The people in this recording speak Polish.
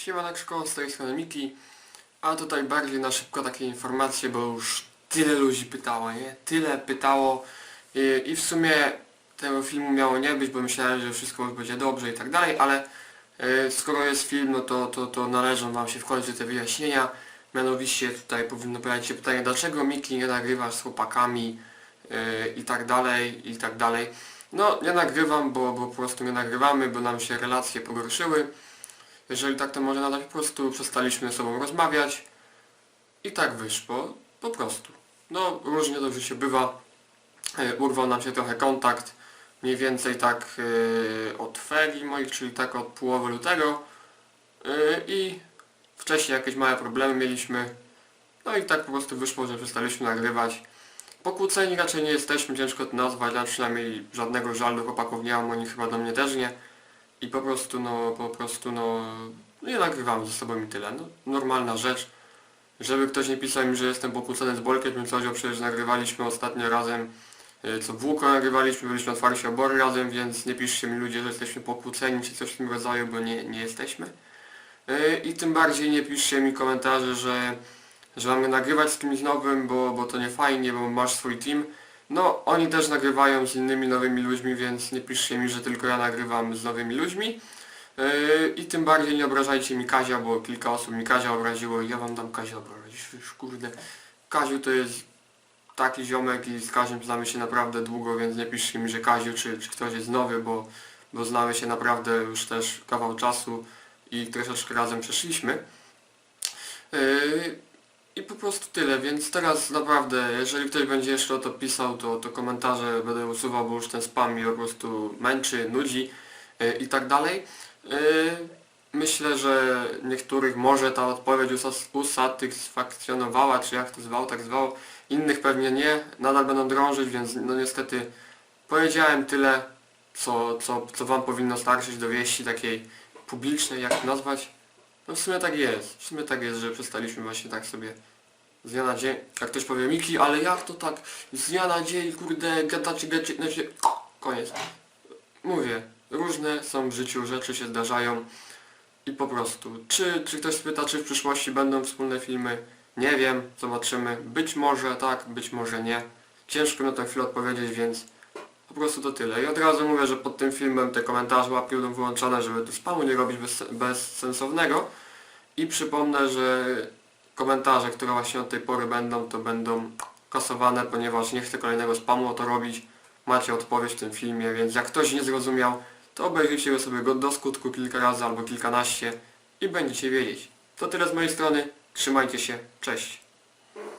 Siemaneczko, z tej strony Miki, a tutaj bardziej na szybko takie informacje, bo już tyle ludzi pytało, nie? Tyle pytało i, i w sumie tego filmu miało nie być, bo myślałem, że wszystko już będzie dobrze i tak dalej, ale e, skoro jest film, no to, to, to należą Wam się w końcu te wyjaśnienia. Mianowicie tutaj powinno pojawić się pytanie, dlaczego Miki nie nagrywasz z chłopakami e, i tak dalej, i tak dalej. No, nie nagrywam, bo, bo po prostu nie nagrywamy, bo nam się relacje pogorszyły. Jeżeli tak to może nadać, po prostu przestaliśmy ze sobą rozmawiać i tak wyszło, po prostu. No, różnie w życiu bywa. E, Urwał nam się trochę kontakt, mniej więcej tak e, od ferii moich, czyli tak od połowy lutego E, i wcześniej jakieś małe problemy mieliśmy. No i tak po prostu wyszło, że przestaliśmy nagrywać. Pokłóceni raczej nie jesteśmy, ciężko to nazwać, ja przynajmniej żadnego żalu chłopaków nie mam, oni chyba do mnie też nie. I po prostu no, po prostu no, nie nagrywamy ze sobą i tyle. No, normalna rzecz. Żeby ktoś nie pisał mi, że jestem pokłócony z Bolkiem, bym powiedział, przecież nagrywaliśmy ostatnio razem, y, co w Łuko nagrywaliśmy, byliśmy otwarci obory razem, więc nie piszcie mi ludzie, że jesteśmy pokłóceni czy coś w tym rodzaju, bo nie, nie jesteśmy. Y, I tym bardziej nie piszcie mi komentarze, że, że mamy nagrywać z kimś nowym, bo, bo to nie fajnie, bo masz swój team. No, oni też nagrywają z innymi nowymi ludźmi, więc nie piszcie mi, że tylko ja nagrywam z nowymi ludźmi. Yy, I tym bardziej nie obrażajcie mi Kazia, bo kilka osób mi Kazia obraziło i ja wam dam Kazia obrazić. Już kurde. Kaziu to jest taki ziomek i z Kaziem znamy się naprawdę długo, więc nie piszcie mi, że Kaziu czy, czy ktoś jest nowy, bo, bo znamy się naprawdę już też kawał czasu i troszeczkę razem przeszliśmy. Yy, i po prostu tyle, więc teraz naprawdę, jeżeli ktoś będzie jeszcze o to pisał, to, to komentarze będę usuwał, bo już ten spam mnie po prostu męczy, nudzi yy, i tak dalej. Yy, myślę, że niektórych może ta odpowiedź usatysfakcjonowała, czy jak to zwał, tak zwał. Innych pewnie nie, nadal będą drążyć, więc no niestety powiedziałem tyle, co, co, co wam powinno starczyć do wieści takiej publicznej, jak nazwać. No w sumie tak jest. W sumie tak jest, że przestaliśmy właśnie tak sobie z dnia na dzień, jak ktoś powie Miki, ale jak to tak z dnia na dzień, kurde, gadacie, gadacie, się, koniec. Mówię, różne są w życiu, rzeczy się zdarzają i po prostu. Czy, czy ktoś spyta, czy w przyszłości będą wspólne filmy? Nie wiem, zobaczymy. Być może tak, być może nie. Ciężko na tę chwilę odpowiedzieć, więc po prostu to tyle. I od razu mówię, że pod tym filmem te komentarze łapki będą wyłączone, żeby tu spamu nie robić bez, bezsensownego. I przypomnę, że komentarze, które właśnie od tej pory będą, to będą kasowane, ponieważ nie chcę kolejnego spamu o to robić. Macie odpowiedź w tym filmie, więc jak ktoś nie zrozumiał, to obejrzyjcie sobie go do skutku kilka razy albo kilkanaście i będziecie wiedzieć. To tyle z mojej strony. Trzymajcie się. Cześć.